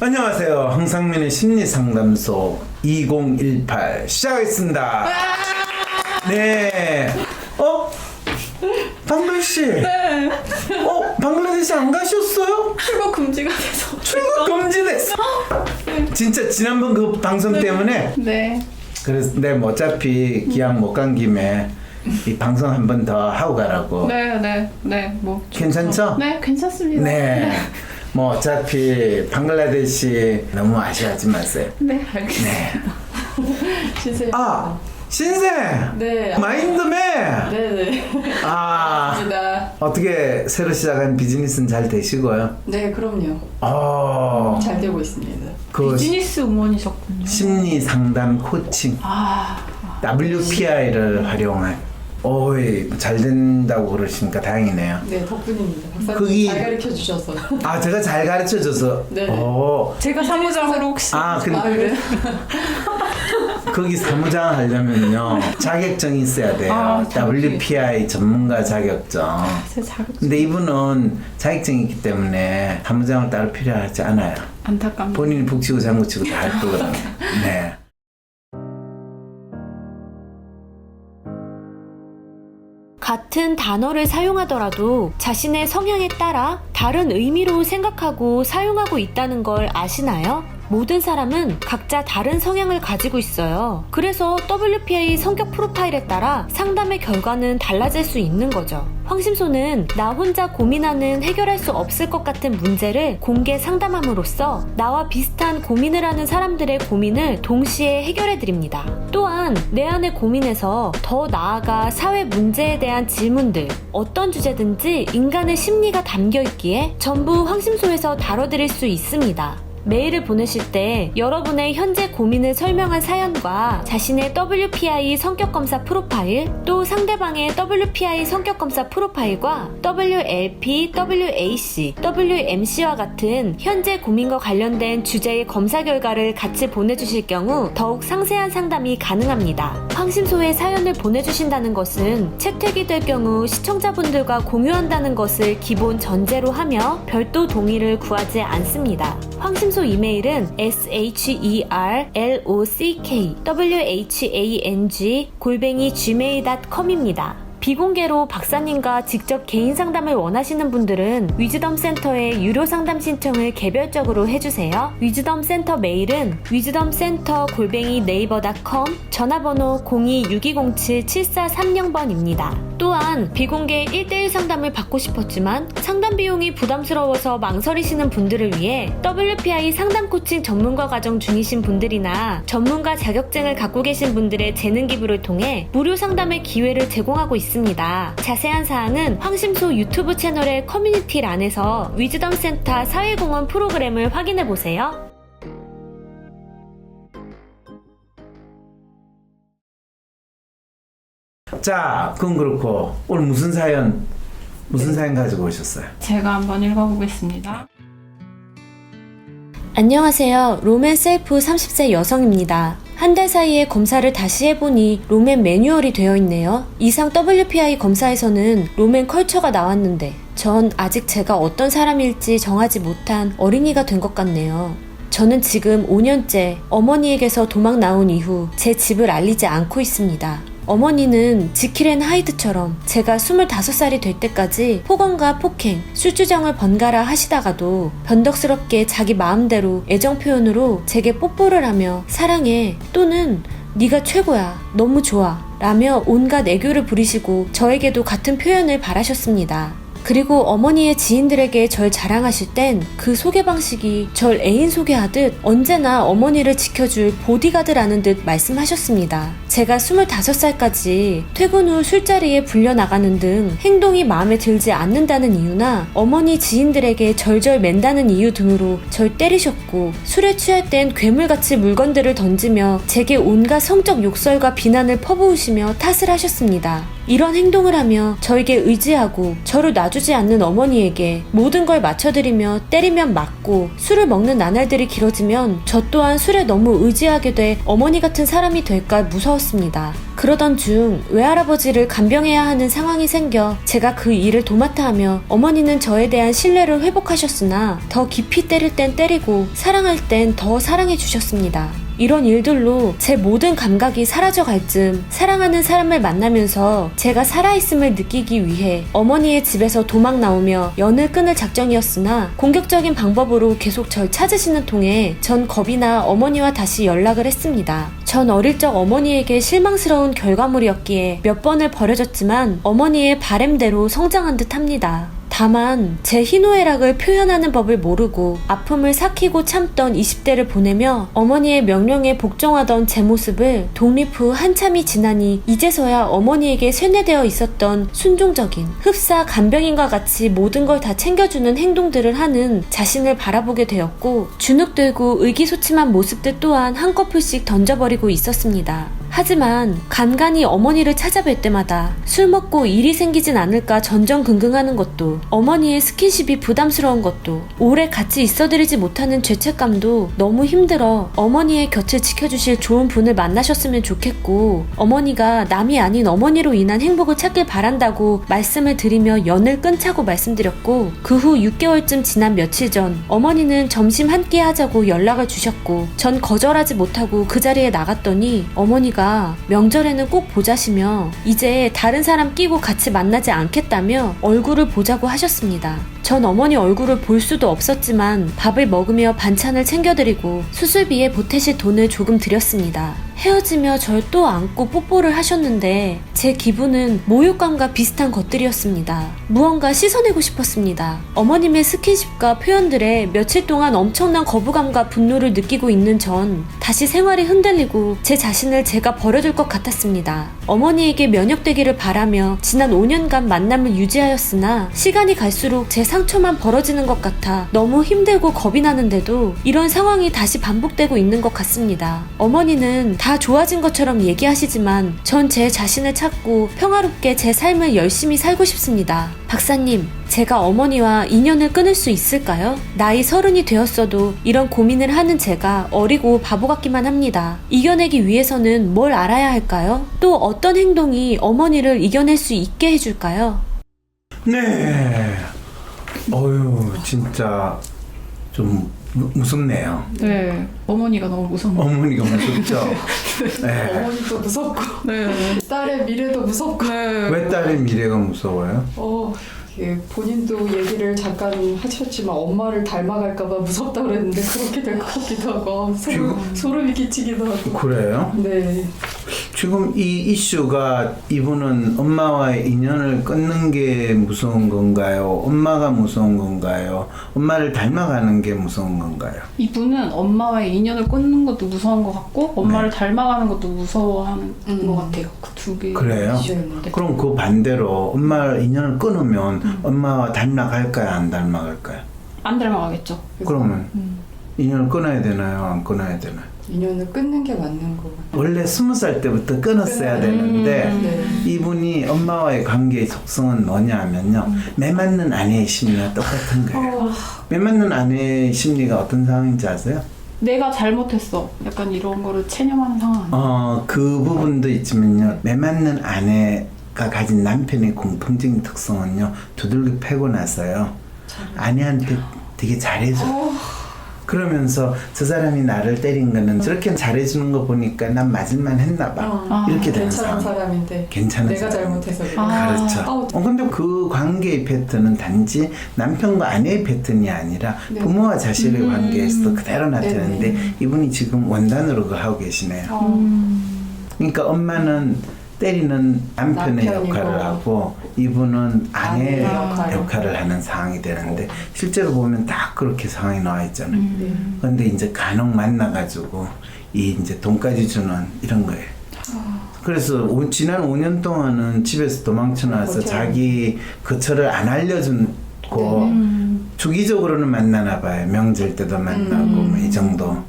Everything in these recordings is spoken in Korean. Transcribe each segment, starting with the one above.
안녕하세요. 황상민의 심리상담소 2018 시작하겠습니다. 네. 어? 방글 씨. 네. 어? 방글라데시 안 가셨어요? 출국 금지가 돼서. 출국 금지됐어. 진짜 지난번 그 방송 때문에 네. 그래서 내뭐 어차피 기왕 못 간 김에 이 방송 한 번 더 하고 가라고. 네, 네, 네. 뭐. 괜찮죠? 네, 괜찮습니다. 네. 뭐 어차피 방글라데시 너무 아쉬워하지 마세요. 네, 알겠습니다. 주세요. 아 신세 네. 마인드맨 네네. 아 감사합니다. 어떻게 새로 시작한 비즈니스는 잘 되시고요. 네, 그럼요. 어, 잘 되고 있습니다. 그 비즈니스 우먼이셨군요. 심리 상담 코칭 아, WPI를 활용한 오이 잘 된다고 그러시니까 다행이네요. 네, 덕분입니다. 박사님 거기- 잘 가르쳐 주셔서. 아 제가 잘 가르쳐 줘서 네. 오, 제가 사무장으로 혹시 아 근데 아, 그래? 거기 사무장 하려면요 자격증이 있어야 돼요. 아, 자격증. WPI 전문가 자격증. 제 자격 근데 이분은 자격증이 있기 때문에 사무장을 따로 필요하지 않아요. 안타깝네요. 본인이 북치고 장구치고 다 할 거거든요. 네. 같은 단어를 사용하더라도 자신의 성향에 따라 다른 의미로 생각하고 사용하고 있다는 걸 아시나요? 모든 사람은 각자 다른 성향을 가지고 있어요. 그래서 WPA 성격 프로파일에 따라 상담의 결과는 달라질 수 있는 거죠. 황심소는 나 혼자 고민하는 해결할 수 없을 것 같은 문제를 공개 상담함으로써 나와 비슷한 고민을 하는 사람들의 고민을 동시에 해결해 드립니다. 또한 내 안의 고민에서 더 나아가 사회 문제에 대한 질문들, 어떤 주제든지 인간의 심리가 담겨 있기에 전부 황심소에서 다뤄드릴 수 있습니다. 메일을 보내실 때 여러분의 현재 고민을 설명한 사연과 자신의 WPI 성격검사 프로파일, 또 상대방의 WPI 성격검사 프로파일과 WLP, WAC, WMC와 같은 현재 고민과 관련된 주제의 검사 결과를 같이 보내주실 경우 더욱 상세한 상담이 가능합니다. 황심소에 사연을 보내주신다는 것은 채택이 될 경우 시청자분들과 공유한다는 것을 기본 전제로 하며 별도 동의를 구하지 않습니다. 황심소 이메일은 sherlock whang 골뱅이 gmail.com입니다. 비공개로 박사님과 직접 개인 상담을 원하시는 분들은 위즈덤 센터에 유료 상담 신청을 개별적으로 해주세요. 위즈덤 센터 메일은 위즈덤 센터 골뱅이 네이버닷컴 전화번호 026207-7430번입니다. 또한 비공개 1대1 상담을 받고 싶었지만 상담 비용이 부담스러워서 망설이시는 분들을 위해 WPI 상담 코칭 전문가 과정 중이신 분들이나 전문가 자격증을 갖고 계신 분들의 재능 기부를 통해 무료 상담의 기회를 제공하고 있습니다. 자세한 사항은 황심소 유튜브 채널의 커뮤니티란에서 위즈덤 센터 사회공헌 프로그램을 확인해 보세요. 자, 그건 그렇고 오늘 무슨 사연 무슨 사연 가지고 오셨어요? 제가 한번 읽어보겠습니다. 안녕하세요. 로맨 셀프 30세 여성입니다. 한 달 사이에 검사를 다시 해보니 로맨 매뉴얼이 되어 있네요. 이상 WPI 검사에서는 로맨 컬처가 나왔는데 전 아직 제가 어떤 사람일지 정하지 못한 어린이가 된 것 같네요. 저는 지금 5년째 어머니에게서 도망 나온 이후 제 집을 알리지 않고 있습니다. 어머니는 지킬앤 하이드처럼 제가 25살이 될 때까지 폭언과 폭행, 술주정을 번갈아 하시다가도 변덕스럽게 자기 마음대로 애정 표현으로 제게 뽀뽀를 하며 사랑해 또는 네가 최고야 너무 좋아 라며 온갖 애교를 부리시고 저에게도 같은 표현을 바라셨습니다. 그리고 어머니의 지인들에게 절 자랑하실 땐 그 소개 방식이 절 애인 소개하듯 언제나 어머니를 지켜줄 보디가드라는 듯 말씀하셨습니다. 제가 25살까지 퇴근 후 술자리에 불려나가는 등 행동이 마음에 들지 않는다는 이유나 어머니 지인들에게 절절 맨다는 이유 등으로 절 때리셨고 술에 취할 땐 괴물같이 물건들을 던지며 제게 온갖 성적 욕설과 비난을 퍼부으시며 탓을 하셨습니다. 이런 행동을 하며 저에게 의지하고 저를 놔주지 않는 어머니에게 모든 걸 맞춰드리며 때리면 맞고 술을 먹는 나날들이 길어지면 저 또한 술에 너무 의지하게 돼 어머니 같은 사람이 될까 무서웠습니다. 그러던 중 외할아버지를 간병해야 하는 상황이 생겨 제가 그 일을 도맡아 하며 어머니는 저에 대한 신뢰를 회복하셨으나 더 깊이 때릴 땐 때리고 사랑할 땐 더 사랑해 주셨습니다. 이런 일들로 제 모든 감각이 사라져 갈 즈음 사랑하는 사람을 만나면서 제가 살아있음을 느끼기 위해 어머니의 집에서 도망 나오며 연을 끊을 작정이었으나 공격적인 방법으로 계속 절 찾으시는 통에 전 겁이 나 어머니와 다시 연락을 했습니다. 전 어릴 적 어머니에게 실망스러운 결과물이었기에 몇 번을 버려졌지만 어머니의 바램대로 성장한 듯 합니다. 다만 제 희노애락을 표현하는 법을 모르고 아픔을 삭히고 참던 20대를 보내며 어머니의 명령에 복종하던 제 모습을 독립 후 한참이 지나니 이제서야 어머니에게 쇠뇌되어 있었던 순종적인 흡사 간병인과 같이 모든 걸 다 챙겨주는 행동들을 하는 자신을 바라보게 되었고 주눅들고 의기소침한 모습들 또한 한꺼풀씩 던져버리고 있었습니다. 하지만 간간히 어머니를 찾아뵐 때마다 술 먹고 일이 생기진 않을까 전전긍긍하는 것도 어머니의 스킨십이 부담스러운 것도 오래 같이 있어드리지 못하는 죄책감도 너무 힘들어 어머니의 곁을 지켜주실 좋은 분을 만나셨으면 좋겠고 어머니가 남이 아닌 어머니로 인한 행복을 찾길 바란다고 말씀을 드리며 연을 끊자고 말씀드렸고 그 후 6개월쯤 지난 며칠 전 어머니는 점심 한 끼 하자고 연락을 주셨고 전 거절하지 못하고 그 자리에 나갔더니 어머니가 명절에는 꼭 보자시며 이제 다른 사람 끼고 같이 만나지 않겠다며 얼굴을 보자고 하셨습니다. 전 어머니 얼굴을 볼 수도 없었지만 밥을 먹으며 반찬을 챙겨드리고 수술비에 보태실 돈을 조금 드렸습니다. 헤어지며 절 또 안고 뽀뽀를 하셨는데 제 기분은 모욕감과 비슷한 것들이었습니다. 무언가 씻어내고 싶었습니다. 어머님의 스킨십과 표현들에 며칠 동안 엄청난 거부감과 분노를 느끼고 있는 전 다시 생활이 흔들리고 제 자신을 제가 버려둘 것 같았습니다. 어머니에게 면역되기를 바라며 지난 5년간 만남을 유지하였으나 시간이 갈수록 제 상처만 벌어지는 것 같아 너무 힘들고 겁이 나는데도 이런 상황이 다시 반복되고 있는 것 같습니다. 어머니는 다 좋아진 것처럼 얘기하시지만 전 제 자신을 찾고 평화롭게 제 삶을 열심히 살고 싶습니다. 박사님, 제가 어머니와 인연을 끊을 수 있을까요? 나이 서른이 되었어도 이런 고민을 하는 제가 어리고 바보 같기만 합니다. 이겨내기 위해서는 뭘 알아야 할까요? 또 어떤 행동이 어머니를 이겨낼 수 있게 해줄까요? 네. 어유 진짜 좀 무, 무섭네요. 네. 어머니가 너무 무섭네요. 어머니가 무섭죠. 네. 어머니도 무섭고 네. 딸의 미래도 무섭고. 네. 왜 딸의 미래가 무서워요? 어, 예, 본인도 얘기를 잠깐 하셨지만 엄마를 닮아갈까봐 무섭다 그랬는데 그렇게 될 것 같기도 하고 소름, 소름이 끼치기도 하고. 그래요? 네. 지금 이 이슈가 이분은 엄마와의 인연을 끊는 게 무서운 건가요? 엄마가 무서운 건가요? 엄마를 닮아가는 게 무서운 건가요? 이분은 엄마와의 인연을 끊는 것도 무서운 것 같고 엄마를 닮아가는 것도 무서워하는 음. 것 같아요. 그 두 개. 그래요? 네. 그럼 그 반대로 엄마를 인연을 끊으면 엄마와 닮아갈까요? 안 닮아갈까요? 안 닮아가겠죠. 그러면 음. 인연을 끊어야 되나요? 안 끊어야 되나요? 인연을 끊는 게 맞는 거 같아요. 원래 스무 살 때부터 끊었어야 음. 되는데 네. 이분이 엄마와의 관계의 속성은 뭐냐면요. 매 맞는 아내의 심리와 똑같은 거예요. 어, 매 맞는 아내의 심리가 어떤 상황인지 아세요? 내가 잘못했어. 약간 이런 거를 체념하는 상황? 어, 그 부분도 있지만요. 매 맞는 아내가 가진 남편의 공통적인 특성은요. 두들겨 패고 나서요. 아내한테 되게 잘해줘요. 그러면서 저 사람이 나를 때린 거는 저렇게 잘해주는 거 보니까 난 맞을만 했나 봐. 어, 아, 이렇게 되는 괜찮은 상황. 사람인데 괜찮은 내가 사람. 잘못해서 그래. 아. 그렇죠. 아우. 어, 근데 그 관계의 패턴은 단지 남편과 아내의 패턴이 아니라 네. 부모와 자식의 음. 관계에서도 그대로 나타나는데 네네. 이분이 지금 원단으로 그 하고 계시네요. 어, 음. 그러니까 엄마는 때리는 남편의 남편이고. 역할을 하고 이분은 아내의 아내의 역할. 역할을 하는 상황이 되는데 실제로 보면 딱 그렇게 상황이 나와 있잖아요. 음. 그런데 이제 간혹 만나가지고 이 이제 돈까지 주는 이런 거예요. 그래서 오- 지난 5년 동안은 집에서 도망쳐 나와서 그렇죠. 자기 거처를 안 알려주고 음. 주기적으로는 만나나 봐요. 명절 때도 만나고 음. 뭐이 정도.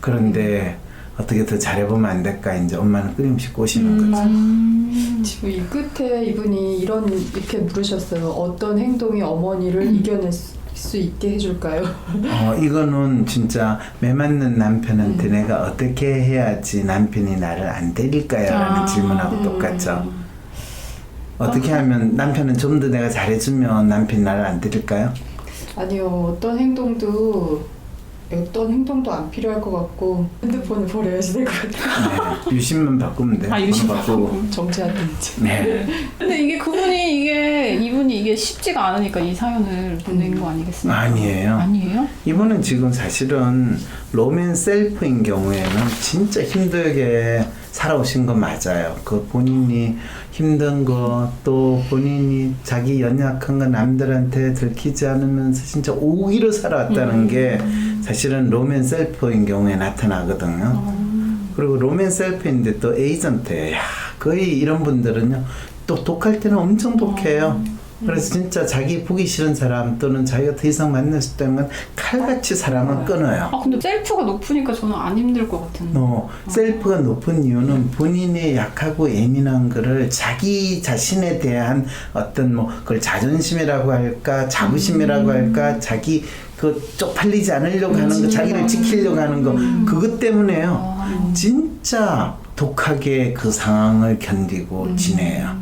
그런데 어떻게 더 잘해보면 안 될까 이제 엄마는 끊임없이 꼬시는 거죠. 음. 지금 이 끝에 이분이 이런 이렇게 물으셨어요. 어떤 행동이 어머니를 이겨낼 수, 수 있게 해줄까요? 어, 이거는 진짜 매 맞는 남편한테 음. 내가 어떻게 해야지 남편이 나를 안 때릴까요? 라는 아. 질문하고 음. 똑같죠. 어떻게 하면 남편은 좀 더 내가 잘해주면 남편이 나를 안 때릴까요? 아니요, 어떤 행동도 어떤 행동도 안 필요할 것 같고 핸드폰을 버려야지 될 것 같아요. 네, 유심만 바꾸면 돼요. 아, 유심 바꾸고. 정지하든지. 네. 근데 이게 그분이 이게 이분이 이게 쉽지가 않으니까 이 사연을 보낸 거 아니겠습니까? 아니에요. 아니에요? 이분은 지금 사실은 로맨 셀프인 경우에는 진짜 힘들게 살아오신 건 맞아요. 그 본인이 힘든 거 또 본인이 자기 연약한 거 남들한테 들키지 않으면서 진짜 오기로 살아왔다는 게 사실은 로맨 셀프인 경우에 나타나거든요. 그리고 로맨 셀프인데 또 에이전트예요. 야, 거의 이런 분들은요. 또 독할 때는 엄청 독해요. 그래서 진짜 자기 보기 싫은 사람 또는 자기가 더 이상 만날 수 없다는 건 칼같이 사람을 끊어요. 아 근데 셀프가 높으니까 저는 안 힘들 것 같은데. 어, 셀프가 높은 이유는 본인의 약하고 예민한 거를 자기 자신에 대한 어떤 뭐 그걸 자존심이라고 할까 자부심이라고 할까 자기 그 쪽팔리지 않으려고 하는 거 자기를 지키려고 하는 거 그것 때문에요. 아, 진짜 독하게 그 상황을 견디고 지내요.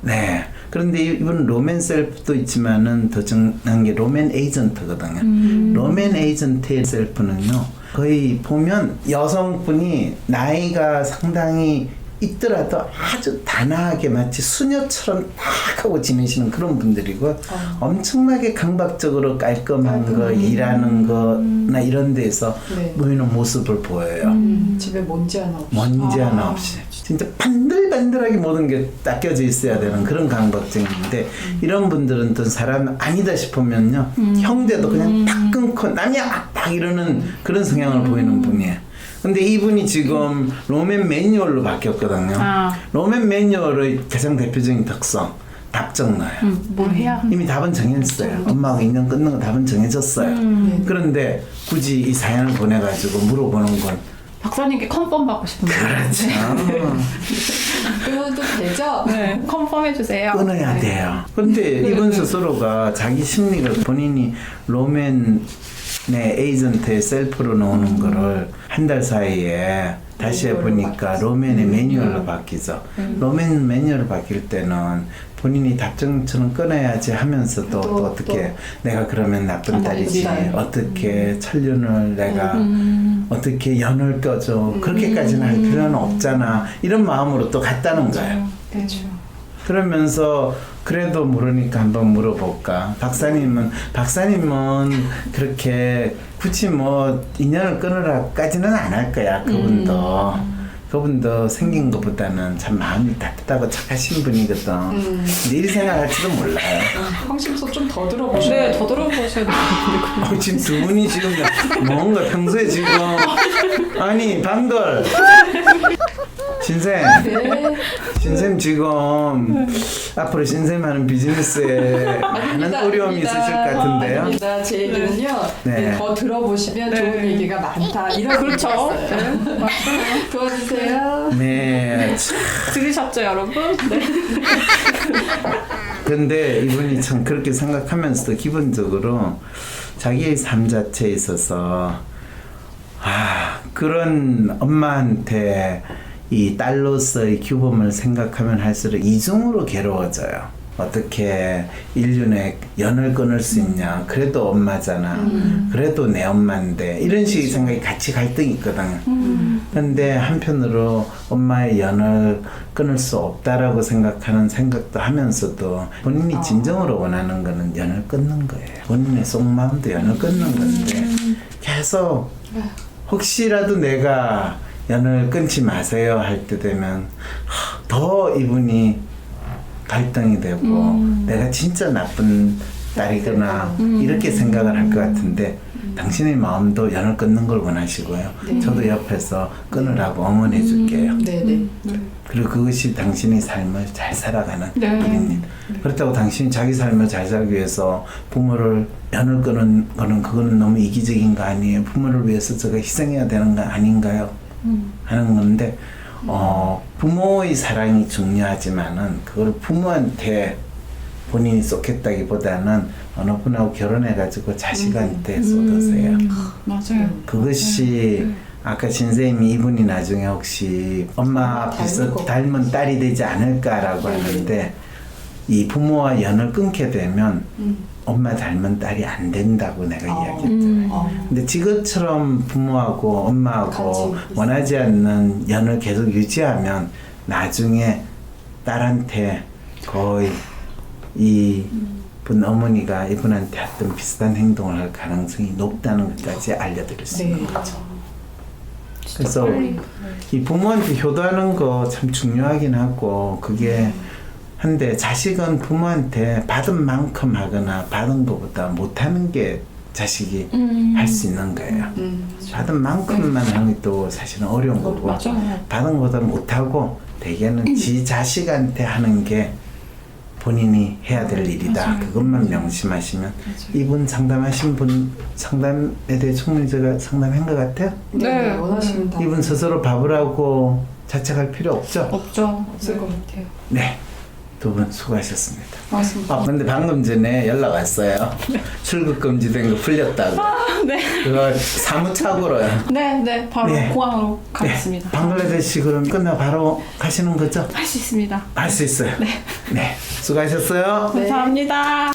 네. 그런데 이분 로맨 셀프도 있지만은 더 중요한 게 로맨 에이전트거든요. 음. 로맨 에이전트의 셀프는요. 거의 보면 여성분이 나이가 상당히 있더라도 아주 단아하게 마치 수녀처럼 딱 하고 지내시는 그런 분들이고 엄청나게 강박적으로 깔끔한 거 깔끔하게. 일하는 거나 이런 데서 네. 보이는 모습을 보여요. 음, 집에 먼지 하나 없이. 먼지 하나 아. 없이 진짜 반들반들하게 모든 게 닦여져 있어야 되는 그런 강박증인데 이런 분들은 또 사람 아니다 싶으면요 형제도 그냥 딱 끊고 남이야 딱 이러는 그런 성향을 보이는 분이에요. 근데 이분이 지금 로맨 매뉴얼로 바뀌었거든요. 아, 로맨 매뉴얼의 가장 대표적인 특성 답정 넣어요. 음, 뭘 해야? 이미 답은 정했어요. 엄마하고 인연 끊는 거 답은 정해졌어요. 음. 그런데 굳이 이 사연을 보내가지고 물어보는 건 박사님께 컨펌 받고 싶은데. 그렇죠. 끊어도 되죠? 네, 컨펌 해주세요. 끊어야 네. 돼요. 근데 이분 스스로가 자기 심리가 본인이 로맨의 에이전트의 셀프로 나오는 거를 한 달 사이에 다시 해보니까. 로맨의 음. 매뉴얼로 바뀌죠. 로맨 매뉴얼로 바뀔 때는 본인이 답정처럼 끊어야지 하면서 또, 또, 또 어떻게 내가 그러면 나쁜 아, 딸이지. 어떻게 천륜을 내가 음. 어떻게 연을 껴줘 그렇게까지는 할 필요는 없잖아 이런 마음으로 또 갔다는 거예요. 네. 그러면서 그래도 모르니까 한번 물어볼까. 박사님은 박사님은 그렇게 굳이 뭐 인연을 끊으라까지는 안 할 거야. 그분도 그분도 생긴 것보다는 참 마음이 따뜻하고 착하신 분이거든. 음. 근데 일 생각할지도 몰라요. 황심소 좀 더 들어보셔야 네, 돼요. 더 들어보셔야 되는데. 어, 지금 두 분이 지금 뭔가 평소에 지금 아니 방걸 신생 네. 신쌤 지금 앞으로 신쌤 하는 비즈니스에 많은 아닙니다, 어려움이 아닙니다. 있으실 것 같은데요. 아닙니다. 제 얘기는요. 네. 네, 더 들어보시면 네. 좋은 얘기가 많다. 이런 그렇죠. 있어요. 도와주세요. 네. 참. 들으셨죠, 여러분? 네. 근데 이분이 참 그렇게 생각하면서도 기본적으로 자기의 삶 자체에 있어서 아 그런 엄마한테 이 딸로서의 규범을 생각하면 할수록 이중으로 괴로워져요. 어떻게 인륜에 연을 끊을 수 있냐? 그래도 엄마잖아. 그래도 내 엄마인데 이런 식의 생각이 같이 갈등이 있거든요. 근데 한편으로 엄마의 연을 끊을 수 없다라고 생각하는 생각도 하면서도 본인이 진정으로 원하는 거는 연을 끊는 거예요. 본인의 속마음도 연을 끊는 건데 계속 혹시라도 내가 연을 끊지 마세요 할 때 되면 하, 더 이분이 갈등이 되고 내가 진짜 나쁜 딸이구나 이렇게 생각을 할 것 같은데 당신의 마음도 연을 끊는 걸 원하시고요. 네. 저도 옆에서 끊으라고 응원해 줄게요. 네네. 그리고 그것이 당신의 삶을 잘 살아가는 네. 길입니다. 그렇다고 당신이 자기 삶을 잘 살기 위해서 부모를 연을 끊는 거는 그거는 너무 이기적인 거 아니에요. 부모를 위해서 제가 희생해야 되는 거 아닌가요? 음. 하는 건데 어, 부모의 사랑이 중요하지만은 그걸 부모한테 본인이 쏟겠다기보다는 어느 분하고 결혼해가지고 자식한테 쏟으세요. 음, 맞아요. 그것이 네. 아까 신생님이 이분이 나중에 혹시 엄마 비슷 것 닮은 딸이 되지 않을까라고 네. 하는데 이 부모와 연을 끊게 되면 음. 엄마 닮은 딸이 안 된다고 내가 어. 이야기했잖아요. 음. 어. 근데 지금처럼 부모하고 엄마하고 원하지 않는 연을 계속 유지하면 나중에 딸한테 거의 이분 어머니가 이분한테 했던 비슷한 행동을 할 가능성이 높다는 것까지 알려드릴 수 있는 네. 거죠. 그래서 빨리. 이 부모한테 효도하는 거 참 중요하긴 하고 그게 한데 자식은 부모한테 받은 만큼 하거나 받은 것보다 못하는 게 자식이 음. 할수 있는 거예요. 음. 받은 만큼만 하는 게또 사실은 어려운 거고 맞아요. 받은 것보다 못하고 대개는 지 자식한테 하는 게 본인이 해야 될 일이다. 맞아요. 그것만 명심하시면 맞아요. 이분 상담하신 분 상담에 대해 충분히 제가 상담한 것 같아요. 네. 네. 원하시면 다 이분 스스로 밥을 하고 자책할 필요 없죠? 없죠. 없을 것 같아요. 네. 두 분 수고하셨습니다. 맞습니다. 아, 근데 방금 전에 연락 왔어요. 출국 금지된 거 풀렸다고. 네. 그거 사무착오로요. 네, 네. 바로 네. 공항으로 가겠습니다. 네. 방글라데시 그럼 끝나 바로 가시는 거죠? 할 수 있습니다. 할 수 있어요. 네. 네. 수고하셨어요. 네. 감사합니다.